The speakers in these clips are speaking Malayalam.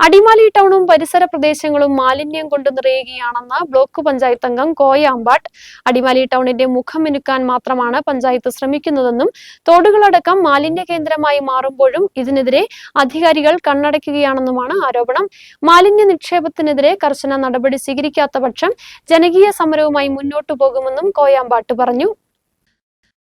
അടിമാലി ടൗണും പരിസര പ്രദേശങ്ങളും മാലിന്യം കൊണ്ട് നിറയുകയാണെന്ന് ബ്ലോക്ക് പഞ്ചായത്ത് അംഗം കോയ അമ്പാട്ട്. അടിമാലി ടൗണിന്റെ മുഖം മിനുക്കാൻ മാത്രമാണ് പഞ്ചായത്ത് ശ്രമിക്കുന്നതെന്നും തോടുകളടക്കം മാലിന്യ കേന്ദ്രമായി മാറുമ്പോഴും ഇതിനെതിരെ അധികാരികൾ കണ്ണടയ്ക്കുകയാണെന്നുമാണ് ആരോപണം. മാലിന്യ നിക്ഷേപത്തിനെതിരെ കർശന നടപടി സ്വീകരിക്കാത്ത ജനകീയ സമരവുമായി മുന്നോട്ടു പോകുമെന്നും കോയാമ്പാട്ട് പറഞ്ഞു.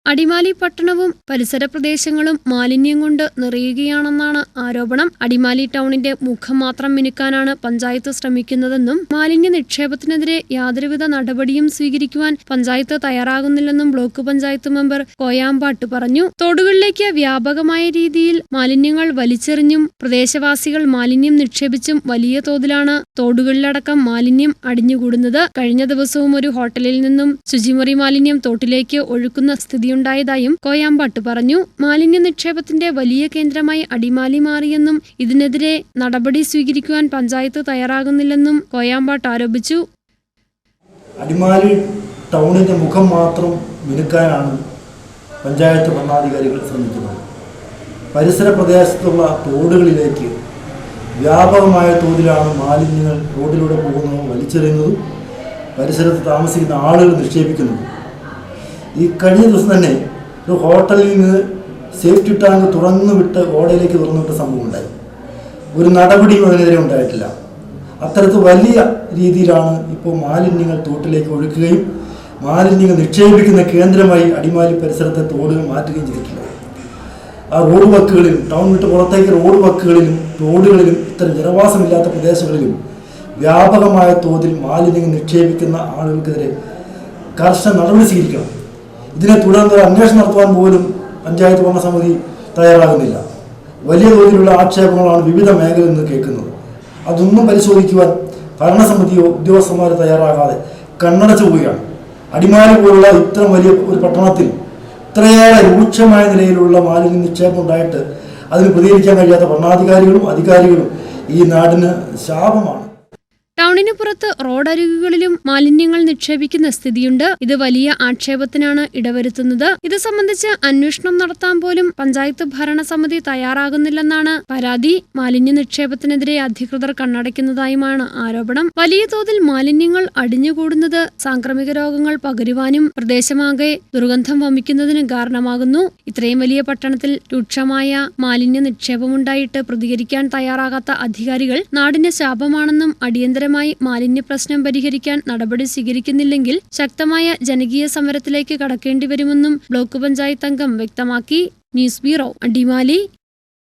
അടിമാലി പട്ടണവും പരിസര പ്രദേശങ്ങളും മാലിന്യം കൊണ്ട് നിറയുകയാണെന്നാണ് ആരോപണം. അടിമാലി ടൗണിന്റെ മുഖം മാത്രം മിനുക്കാനാണ് പഞ്ചായത്ത് ശ്രമിക്കുന്നതെന്നും മാലിന്യ നിക്ഷേപത്തിനെതിരെ യാതൊരുവിധ നടപടിയും സ്വീകരിക്കുവാൻ പഞ്ചായത്ത് തയ്യാറാകുന്നില്ലെന്നും ബ്ലോക്ക് പഞ്ചായത്ത് മെമ്പർ കോയാമ്പാട്ട് പറഞ്ഞു. തോടുകളിലേക്ക് വ്യാപകമായ രീതിയിൽ മാലിന്യങ്ങൾ വലിച്ചെറിഞ്ഞും പ്രദേശവാസികൾ മാലിന്യം നിക്ഷേപിച്ചും വലിയ തോതിലാണ് തോടുകളിലടക്കം മാലിന്യം അടിഞ്ഞുകൂടുന്നത്. കഴിഞ്ഞ ദിവസവും ഒരു ഹോട്ടലിൽ നിന്നും ശുചിമുറി മാലിന്യം തോട്ടിലേക്ക് ഒഴുക്കുന്ന സ്ഥിതിയുണ്ടായതായും കോയാമ്പാട്ട് പറഞ്ഞു. മാലിന്യ നിക്ഷേപത്തിന്റെ വലിയ കേന്ദ്രമായി അടിമാലി മാറിയെന്നും ഇതിനെതിരെ നടപടി സ്വീകരിക്കുവാൻ പഞ്ചായത്ത് തയ്യാറാകുന്നില്ലെന്നും കോയാമ്പാട്ട് ആരോപിച്ചു. അടിമാലി ടൗണിന്റെ മുഖം മാത്രം മിനുക്കാനാണ് പഞ്ചായത്ത് ഭരണാധികാരികൾ ശ്രമിക്കുന്നത്. പരിസര പ്രദേശത്തുള്ള തോടുകളിലേക്ക് വ്യാപകമായ തോതിലാണ് മാലിന്യങ്ങൾ റോഡിലൂടെ പോകുന്നതും വലിച്ചെറിയുന്നതും പരിസരത്ത് താമസിക്കുന്ന ആളുകൾ നിക്ഷേപിക്കുന്നതും. ഈ കഴിഞ്ഞ ദിവസം തന്നെ ഒരു ഹോട്ടലിൽ നിന്ന് സേഫ്റ്റി ടാങ്ക് തുറന്നു വിട്ട് ഓടയിലേക്ക് തുറന്നു വിട്ട സംഭവം ഉണ്ടായി. ഒരു നടപടിയും അതിനെതിരെ ഉണ്ടായിട്ടില്ല. അത്തരത്തിൽ വലിയ രീതിയിലാണ് ഇപ്പോൾ മാലിന്യങ്ങൾ തോട്ടിലേക്ക് ഒഴുക്കുകയും മാലിന്യങ്ങൾ നിക്ഷേപിക്കുന്ന കേന്ദ്രമായി അടിമാലി പരിസരത്തെ തോടുകൾ മാറ്റുകയും ചെയ്തിട്ടുള്ളത് ആ റോഡ് വക്കുകളിലും ടൗൺ വിട്ട് പുറത്തേക്ക് റോഡ് വക്കുകളിലും റോഡുകളിലും ഇത്തരം ജനവാസമില്ലാത്ത പ്രദേശങ്ങളിലും വ്യാപകമായ തോതിൽ മാലിന്യങ്ങൾ നിക്ഷേപിക്കുന്ന ആളുകൾക്കെതിരെ കർശന നടപടി സ്വീകരിക്കണം. ഇതിനെ തുടർന്ന് ഒരു അന്വേഷണം നടത്തുവാൻ പോലും പഞ്ചായത്ത് ഭരണസമിതി തയ്യാറാകുന്നില്ല. വലിയ തോതിലുള്ള ആക്ഷേപങ്ങളാണ് വിവിധ മേഖലയിൽ നിന്ന് കേൾക്കുന്നത്. അതൊന്നും പരിശോധിക്കുവാൻ ഭരണസമിതിയോ ഉദ്യോഗസ്ഥന്മാരോ തയ്യാറാകാതെ കണ്ണടച്ചു പോവുകയാണ്. അടിമാലി പോലുള്ള ഇത്രയും വലിയ ഒരു പട്ടണത്തിൽ ഇത്രയേറെ രൂക്ഷമായ നിലയിലുള്ള മാലിന്യ നിക്ഷേപം ഉണ്ടായിട്ട് അതിന് പ്രതികരിക്കാൻ കഴിയാത്ത ഭരണാധികാരികളും അധികാരികളും ഈ നാടിന് ശാപമാണ്. ടൗണിന് പുറത്ത് റോഡരികുകളിലും മാലിന്യങ്ങൾ നിക്ഷേപിക്കുന്ന സ്ഥിതിയുണ്ട്. ഇത് വലിയ ആക്ഷേപത്തിനാണ് ഇടവരുത്തുന്നത്. ഇത് സംബന്ധിച്ച് അന്വേഷണം നടത്താൻ പോലും പഞ്ചായത്ത് ഭരണസമിതി തയ്യാറാകുന്നില്ലെന്നാണ് പരാതി. മാലിന്യ നിക്ഷേപത്തിനെതിരെ അധികൃതർ കണ്ണടയ്ക്കുന്നതായുമാണ് ആരോപണം. വലിയ തോതിൽ മാലിന്യങ്ങൾ അടിഞ്ഞുകൂടുന്നത് സാംക്രമിക രോഗങ്ങൾ പകരുവാനും പ്രദേശമാകെ ദുർഗന്ധം വമിക്കുന്നതിനും കാരണമാകുന്നു. ഇത്രയും വലിയ പട്ടണത്തിൽ രൂക്ഷമായ മാലിന്യ നിക്ഷേപമുണ്ടായിട്ട് പ്രതികരിക്കാൻ തയ്യാറാകാത്ത അധികാരികൾ നാടിന് ശാപമാണെന്നും അടിയന്തരമായി മാലിന്യ പ്രശ്നം പരിഹരിക്കാൻ നടപടി സ്വീകരിക്കുന്നില്ലെങ്കിൽ ശക്തമായ ജനകീയ സമരത്തിലേക്ക് കടക്കേണ്ടി വരുമെന്നും ബ്ലോക്ക് പഞ്ചായത്ത് അംഗം വ്യക്തമാക്കി. News bureau Adimali.